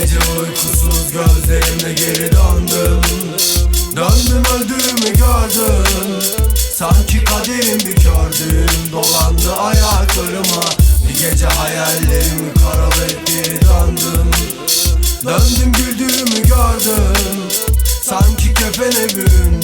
gece uykusuz gözlerimle geri döndüm. Döndüm öldüğümü gördüm. Sanki kaderim bir kördüm. Dolandı ayaklarıma Bir gece hayallerimi karalayıp geri döndüm. Döndüm güldüğümü gördüm. Sanki kefene büründüm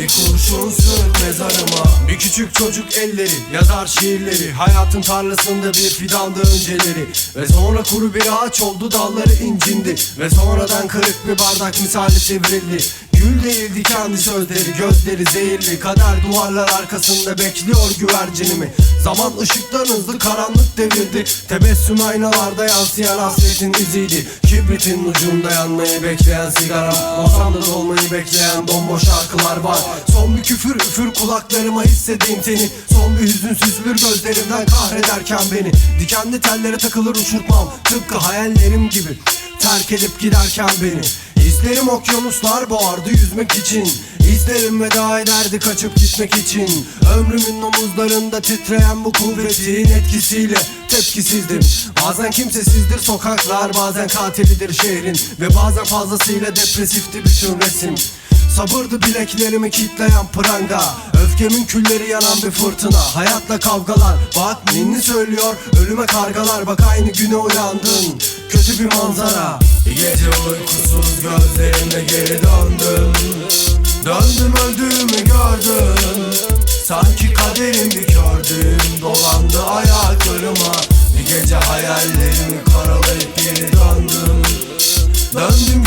Bir kurşun sırt mezarıma. Bir küçük çocuk elleri yazar şiirleri. Hayatın tarlasında bir fidandı önceleri. Ve sonra kuru bir ağaç oldu dalları incindi. Ve sonradan kırık bir bardak misali çevrildi Gül değildi kendi sözleri gözleri zehirli. Kader duvarlar arkasında bekliyor güvercinimi. Zaman ışıktan hızlı karanlık devirdi. Tebessüm aynalarda yansıyan hasretin iziydi. Kibritin ucunda yanmayı bekleyen sigaram Masamda dolmayı bekleyen bomboş şarkılar var. Son bir küfür üfür kulaklarıma hissedeyim seni. Son bir hüzün süzülür gözlerimden kahrederken beni. Dikenli tellere takılır uçurtmam. Tıpkı hayallerim gibi Terk edip giderken beni İzlerim okyanuslar boğardı yüzmek için. İzlerim veda ederdi kaçıp gitmek için. Ömrümün omuzlarında titreyen bu kuvvetin etkisiyle tepkisizdim. Bazen kimsesizdir sokaklar bazen katilidir şehrin. Ve bazen fazlasıyla depresifti bütün resim. Sabırdı bileklerimi kitleyen pranga. Öfkemin külleri yanan bir fırtına. Hayatla kavgalar Bak ninni söylüyor Ölüme kargalar. Bak aynı güne uyandın Kötü bir manzara. Gece uykusuz gözlerimle geri döndüm. Döndüm öldüğümü gördüm. Sanki kaderim bir kördüm. Dolandı ayaklarıma Bir gece hayallerimi karalayıp geri döndüm. Döndüm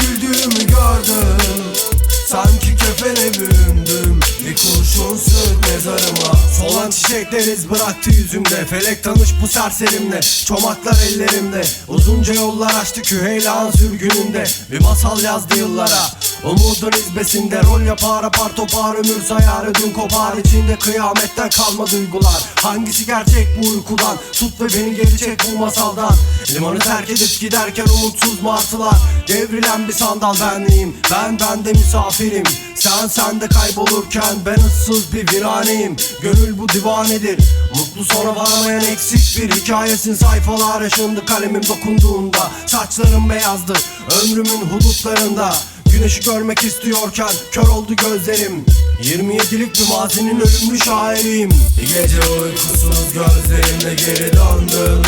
Solan çiçekler iz bıraktı yüzümde. Felek tanış bu serserimle Çomaklar ellerimde. Uzunca yollar açtı küheylan sürgününde Bir masal yazdı yıllara Umudun izbesinde Rol yapar apar topar ömür sayar ödün kopar. İçinde kıyametten kalma duygular. Hangisi gerçek bu uykudan? Tut ve beni geri çek bu masaldan. Limanı terk edip giderken umutsuz martılar Devrilen bir sandal benliğim. Ben bende misafirim. Sen sende kaybolurken ben ıssız bir viraneyim. Gönül bu divanedir. Mutlu sona varamayan eksik bir hikayesin Sayfalar yaşındı kalemim dokunduğunda. Saçlarım beyazdı ömrümün hudutlarında. Güneşi görmek istiyorken kör oldu gözlerim. 27'lik bir mazinin ölümlü şairiyim. Gece uykusuz gözlerimle geri döndüm.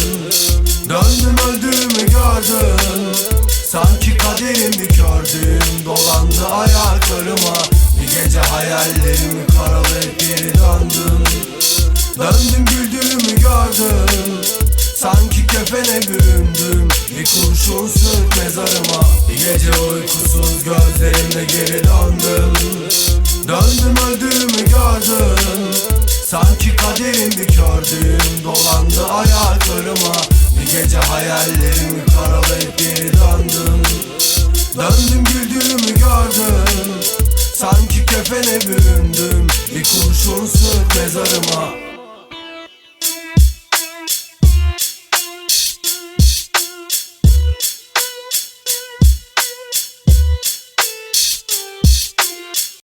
Döndüm öldüğümü gördüm Sanki kaderim bir kördüm Dolandı ayaklarıma. Bir gece hayallerimi karalayıp geri döndüm. Döndüm güldüğümü gördüm. Sanki kefene büründüm Bir kurşun sırt mezarıma. Bir gece uykusuz gözlerimle geri döndüm. Döndüm öldüğümü gördüm. Sanki kaderim bir kördüm Dolandı ayaklarıma. Bir gece hayallerimi karalayıp geri mezarıma